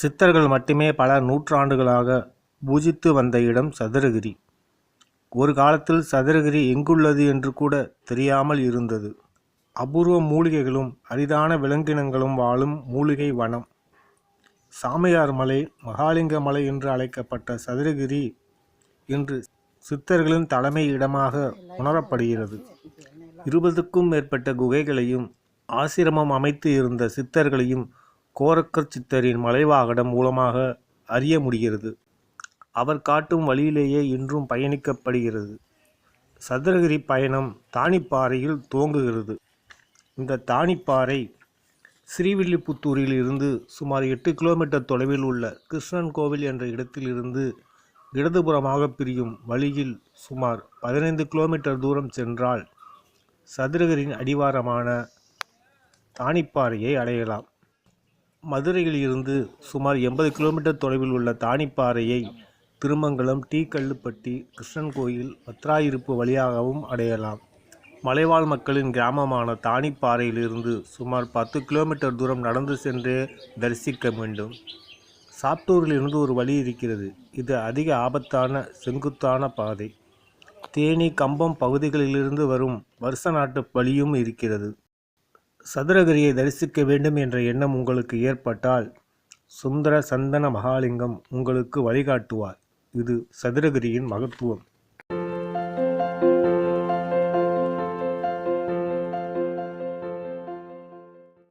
சித்தர்கள் மட்டுமே பல நூற்றாண்டுகளாக பூஜித்து வந்த இடம் சதுரகிரி. ஒரு காலத்தில் சதுரகிரி எங்குள்ளது என்று கூட தெரியாமல் இருந்தது. அபூர்வ மூலிகைகளும் அரிதான விலங்கினங்களும் வாழும் மூலிகை வனம். சாமியார் மலை மகாலிங்க மலை என்று அழைக்கப்பட்ட சதுரகிரி இன்று சித்தர்களின் தலைமை இடமாக உணரப்படுகிறது. இருபதுக்கும் மேற்பட்ட குகைகளையும் ஆசிரமம் அமைத்து இருந்த சித்தர்களையும் கோரக்கர் சித்தரின் மலைவாகடம் மூலமாக அறிய முடிகிறது. அவர் காட்டும் வழியிலேயே இன்றும் பயணிக்கப்படுகிறது. சதுரகிரி பயணம் தானிப்பாறையில் துவங்குகிறது. இந்த தானிப்பாறை ஸ்ரீவில்லிபுத்தூரில் இருந்து சுமார் எட்டு கிலோமீட்டர் தொலைவில் உள்ள கிருஷ்ணன் கோவில் என்ற இடத்திலிருந்து இடதுபுறமாக பிரியும் வழியில் சுமார் பதினைந்து கிலோமீட்டர் தூரம் சென்றால் சதுரகிரின் அடிவாரமான தானிப்பாறையை அடையலாம். மதுரையில் இருந்து சுமார் எண்பது கிலோமீட்டர் தொலைவில் உள்ள தானிப்பாறையை திருமங்கலம் டீ கல்லுப்பட்டி கிருஷ்ணன் கோயில் வத்ராயிருப்பு வழியாகவும் அடையலாம். மலைவாழ் மக்களின் கிராமமான தானிப்பாறையிலிருந்து சுமார் பத்து கிலோமீட்டர் தூரம் நடந்து சென்றே தரிசிக்க வேண்டும். சாப்டூரிலிருந்து ஒரு வழி இருக்கிறது. இது அதிக ஆபத்தான செங்குத்தான பாதை. தேனி கம்பம் பகுதிகளிலிருந்து வரும் வருஷ நாட்டு வழியும் இருக்கிறது. சதுரகிரியை தரிசிக்க வேண்டும் என்ற எண்ணம் உங்களுக்கு ஏற்பட்டால் சுந்தர சந்தன மகாலிங்கம் உங்களுக்கு வழிகாட்டுவார். இது சதுரகிரியின் மகத்துவம்.